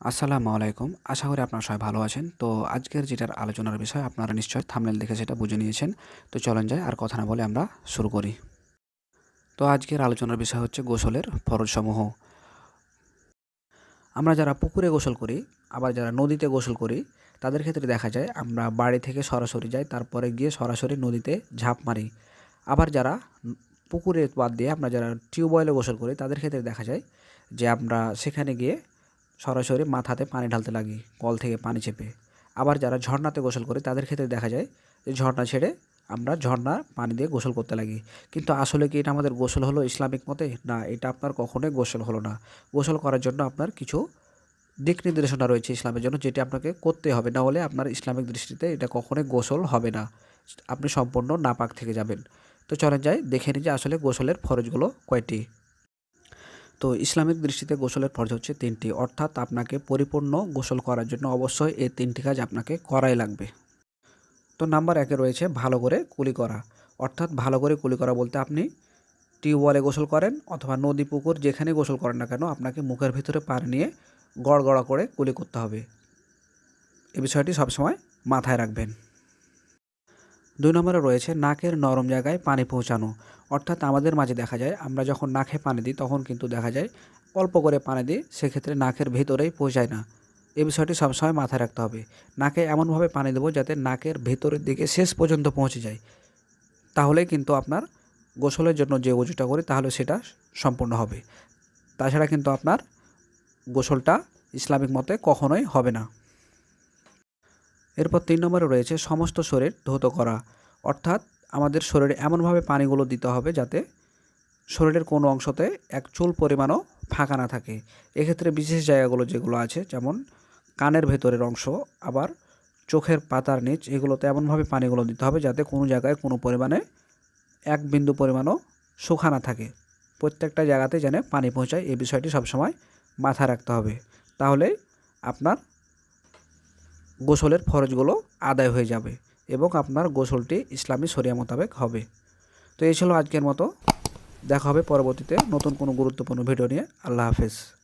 আসসালামু আলাইকুম। আশা করি আপনারা সবাই ভালো আছেন। তো আজকের যেটার আলোচনার বিষয়, আপনারা নিশ্চয়ই থামনেল দেখে সেটা বুঝে নিয়েছেন। তো চলেন যাই, আর কথা না বলে আমরা শুরু করি। তো আজকের আলোচনার বিষয় হচ্ছে গোসলের ফরজসমূহ। আমরা যারা পুকুরে গোসল করি, আবার যারা নদীতে গোসল করি, তাদের ক্ষেত্রে দেখা যায় আমরা বাড়ি থেকে সরাসরি যাই, তারপরে গিয়ে সরাসরি নদীতে ঝাঁপ মারি। আবার যারা পুকুরে বাদ দিয়ে আমরা যারা টিউবওয়েলে গোসল করি, তাদের ক্ষেত্রে দেখা যায় যে আমরা সেখানে গিয়ে সরাসরি মাথাতে পানি ঢালতে লাগি, কল থেকে পানি চেপে। আবার যারা ঝর্ণাতে গোসল করে, তাদের ক্ষেত্রে দেখা যায়, যে ঝর্ণা ছেড়ে আমরা ঝর্ণা পানি দিয়ে গোসল করতে লাগি। কিন্তু আসলে কি এটা আমাদের গোসল হলো ইসলামিক মতে? না, এটা আপনার কখনোই গোসল হলো না। গোসল করার জন্য আপনার কিছু দিক নির্দেশনা রয়েছে ইসলামের জন্য, যেটি আপনাকে করতে হবে। না হলে আপনার ইসলামিক দৃষ্টিতে এটা কখনোই গোসল হবে না। আপনি সম্পূর্ণ নাপাক থেকে যাবেন। তো চলেন যাই, দেখে নিই যে আসলে গোসলের ফরজগুলো কয়টি। তো ইসলামিক দৃষ্টিতে গোসলের ফরজ হচ্ছে তিনটি। অর্থাৎ আপনাকে পরিপূর্ণ গোসল করার জন্য অবশ্যই এই তিনটি কাজ আপনাকে করাই লাগবে। তো নাম্বার একে রয়েছে ভালো করে কুলি করা। অর্থাৎ ভালো করে কুলি করা বলতে আপনি টিউবওয়েলে গোসল করেন অথবা নদী, পুকুর যেখানে গোসল করেন না কেন আপনাকে মুখের ভিতরে পানি নিয়ে গড়গড়া করে কুলি করতে হবে। এ বিষয়টি সবসময় মাথায় রাখবেন। দুই নম্বরে রয়েছে নাকের নরম জায়গায় পানি পৌঁছানো। অর্থাৎ আমাদের মাঝে দেখা যায়, আমরা যখন নাকে পানি দিই, তখন কিন্তু দেখা যায় অল্প করে পানি দিই সেক্ষেত্রে নাকের ভেতরেই পৌঁছায় না। এই বিষয়টি সবসময় মাথায় রাখতে হবে। নাকে এমনভাবে পানি দেবো যাতে নাকের ভেতরের দিকে শেষ পর্যন্ত পৌঁছে যায়। তাহলে কিন্তু আপনার গোসলের জন্য যে উজুটা করি, তাহলে সেটা সম্পূর্ণ হবে। তাছাড়া কিন্তু আপনার গোসলটা ইসলামিক মতে কখনোই হবে না। এরপর তিন নম্বরে রয়েছে সমস্ত শরীর ধৌত করা। অর্থাৎ আমাদের শরীরে এমনভাবে পানিগুলো দিতে হবে যাতে শরীরের কোনো অংশতে এক চুল পরিমাণও ফাঁকা না থাকে। এক্ষেত্রে বিশেষ জায়গাগুলো যেগুলো আছে, যেমন কানের ভেতরের অংশ, আবার চোখের পাতার নিচ, এগুলোতে এমনভাবে পানিগুলো দিতে হবে যাতে কোনো জায়গায় কোনো পরিমাণে এক বিন্দু পরিমাণও শুখা না থাকে। প্রত্যেকটা জায়গাতে যেন পানি পৌঁছায় এই বিষয়টি সবসময় মাথায় রাখতে হবে। তাহলে আপনার গোসলের ফরজগুলো আদায় হয়ে যাবে এবং আপনার গোসলটি ইসলামী সরিয়া মোতাবেক হবে। তো এই ছিল আজকের মতো। দেখা হবে পরবর্তীতে নতুন কোনো গুরুত্বপূর্ণ ভিডিও নিয়ে। আল্লাহ হাফেজ।